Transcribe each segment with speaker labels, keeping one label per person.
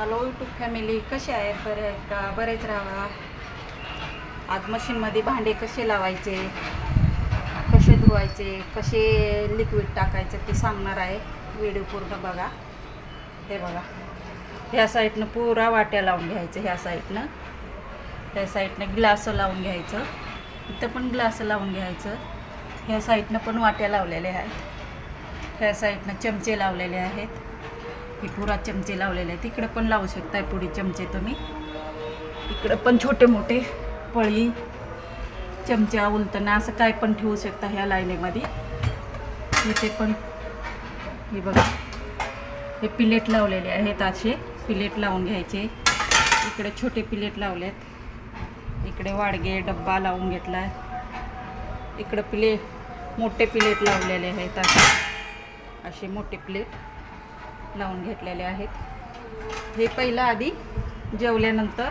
Speaker 1: Hello YouTube family कसे आहेत? बरे आहेत का? बरेच राहा. आज मशीनमध्ये भांडे कसे लावायचे? कसे धुवायचे? कसे लिक्विड टाकायचं ते सांगणार आहे. व्हिडिओ पूर्ण बघा. हे बघा. ह्या साईडनं पुरा वाट्या लावून घ्यायचं ह्या साईडनं त्या साईडनं ग्लास लावून घ्यायचं. इथं पण ग्लास लावून घ्यायचं. ह्या साईडनं पण वाट्या लावलेल्या आहेत. ह्या साईडनं चमचे लावलेले आहेत. पिठोरा पुरा चमचे लावलेले आहेत. तिकडं पण लावू शकताय पुढे चमचे तुम्ही. इकडं पण छोटे मोठे पळी चमचा उलटना असं काय पण ठेवू शकता ह्या लाईनीमध्ये इथे पण हे बघा. हे पिलेट लावलेले आहेत असे. पिलेट लावून घ्यायचे. इकडे छोटे पिलेट लावलेत. इकडे वाडगे डब्बा लावून घेतला आहे इकडं पिले मोठे प्लेट लावलेले आहेत असे. असे मोठे प्लेट. लावून घेतलेले आहेत. हे पहिलं आधी जेवल्यानंतर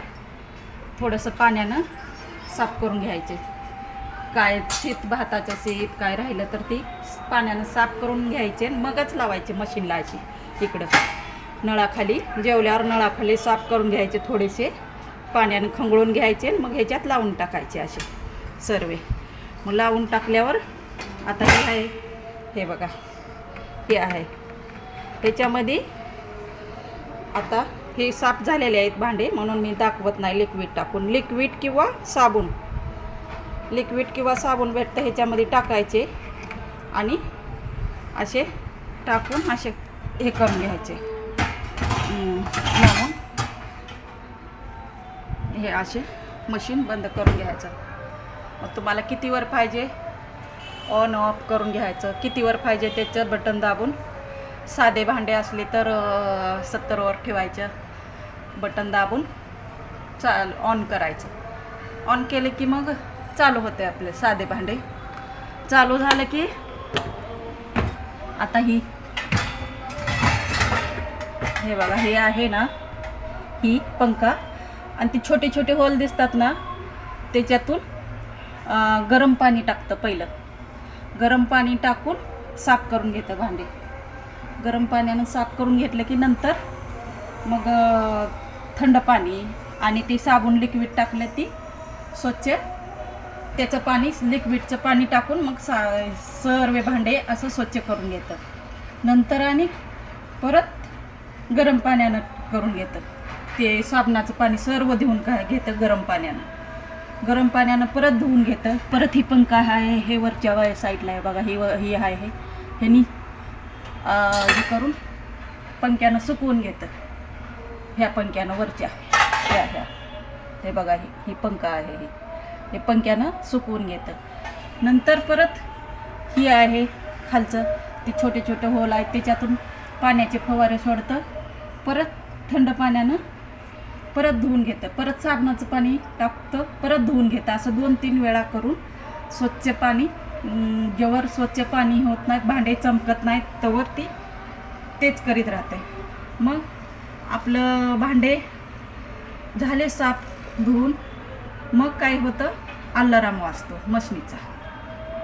Speaker 1: थोडंसं पाण्यानं साफ करून घ्यायचे. काय शीत भाताचं शीत काय राहिलं तर ती पाण्यानं साफ करून घ्यायचे आणि मगच लावायचे मशीनला अशी इकडं. नळाखाली जेवल्यावर नळाखाली साफ करून घ्यायचे थोडेसे. पाण्यानं खंगळून घ्यायचे आणि मग ह्याच्यात लावून टाकायचे असे सर्वे. मग लावून टाकल्यावर आता हे आहे. हे बघा. हे आहे. ह्याच्यामध्ये आता हे साफ झालेले आहेत भांडे म्हणून मी दाखवत नाही लिक्विड टाकून. लिक्विड किंवा साबण. लिक्विड किंवा साबण भेटतं ह्याच्यामध्ये टाकायचे आणि असे टाकून असे हे करून घ्यायचे. म्हणून लावून हे असे मशीन बंद करून घ्यायचं. मग तुम्हाला कितीवर पाहिजे? ऑन ऑफ करून घ्यायचं. कितीवर पाहिजे त्याचं बटन दाबून? साधे भांडे असले तर सत्तरवर ठेवायचं. बटन दाबून चाल ऑन करायचं. ऑन केले की मग चालू होते आपले साधे भांडे. चालू झालं की आता ही. हे बघा हे आहे ना ही पंखा. आणि ती छोटे छोटे होल दिसतात ना त्याच्यातून गरम पाणी टाकतं पहिलं. गरम पाणी टाकून साफ करून घेतं भांडे. गरम पाण्यानं साफ करून घेतलं की नंतर मग थंड पाणी आणि ती साबण लिक्विड टाकलं ती स्वच्छ. त्याचं पाणी लिक्विडचं पाणी टाकून मग सा सर्व भांडे असं स्वच्छ करून घेतं. नंतर आणि परत गरम पाण्यानं करून घेतं. ते साबणाचं पाणी सर्व धुवून का घेतं गरम पाण्यानं. गरम पाण्यानं परत धुवून घेतं. परत ही पंखा आहे हे वरच्या साईडला आहे बघा ही व ही आहे हे. ह्यानी हे करून पंख्यानं सुकवून घेतं. ह्या पंख्यानं वरच्या. ह्या ह्या. हे बघा ही ही पंखा आहे ही. हे पंख्यानं सुकवून घेतं. नंतर परत ही आहे खालचं. ते छोटे छोटे होल आहेत. त्याच्यातून पाण्याचे फवारे सोडतं. परत थंड पाण्यानं परत धुवून घेतं. परत साबणाचं पाणी टाकतं. परत धुवून घेतं. असं दोन तीन वेळा करून स्वच्छ पाणी जेवर स्वच्छ पाणी होत नाही भांडे चमकत नाहीत तवर ती तेच करीत राहते. मग आपलं भांडे झाले साफ धुवून मग काय होतं? अल्लाराम वाजतो मशनीचा.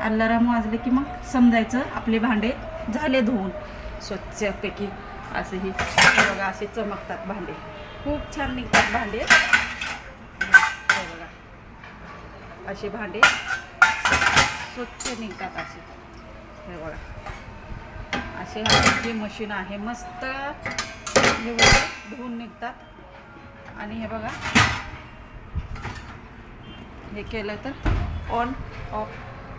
Speaker 1: अल्लाराम वाजले की मग समजायचं आपले भांडे झाले धुवून. स्वच्छपैकी असे ही बघा असे चमकतात भांडे. खूप छान निघतात भांडे. बघा. असे भांडे स्वच्छ निघतात असे. हे बघा. असे हे मशीन आहे. मस्त एवढे धुवून निघतात. आणि हे बघा. हे केलं तर ऑन ऑफ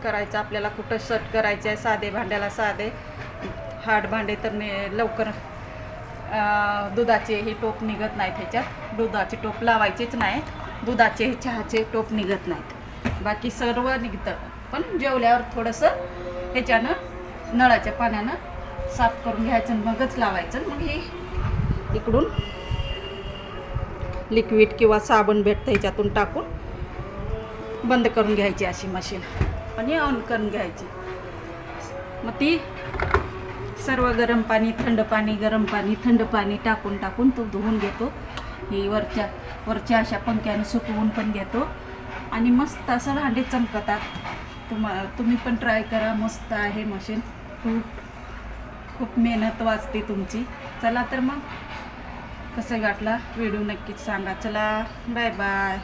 Speaker 1: करायचं. आपल्याला कुठं सट करायचं आहे साधे भांड्याला साधे. हार्ड भांडे तर ने लवकर दुधाचे हे टोप निघत नाहीत ह्याच्यात. दुधाचे टोप लावायचेच नाही. दुधाचे हे चहाचे टोप निघत नाहीत. बाकी सर्व निघतं. पण जेवल्यावर थोडंसं ह्याच्यानं नळाच्या पाण्यानं साफ करून घ्यायचं मगच लावायचं. मग हे इकडून लिक्विड किंवा साबण भेटतं ह्याच्यातून टाकून बंद करून घ्यायची अशी मशीन आणि ऑन करून घ्यायची. मग ती सर्व गरम पाणी थंड पाणी गरम पाणी थंड पाणी टाकून टाकून तो धुवून घेतो. ही वरच्या वरच्या अशा पंख्यानं सुकवून पण घेतो. आणि मस्त असं भांडे चमकतात. तुम्हा तुम्ही पण ट्राय करा. मस्त आहे मशीन खूप खूप मेहनत वाचते तुमची. चला तर मग. कसं वाटला? व्हिडिओ नक्कीच सांगा. चला. Bye bye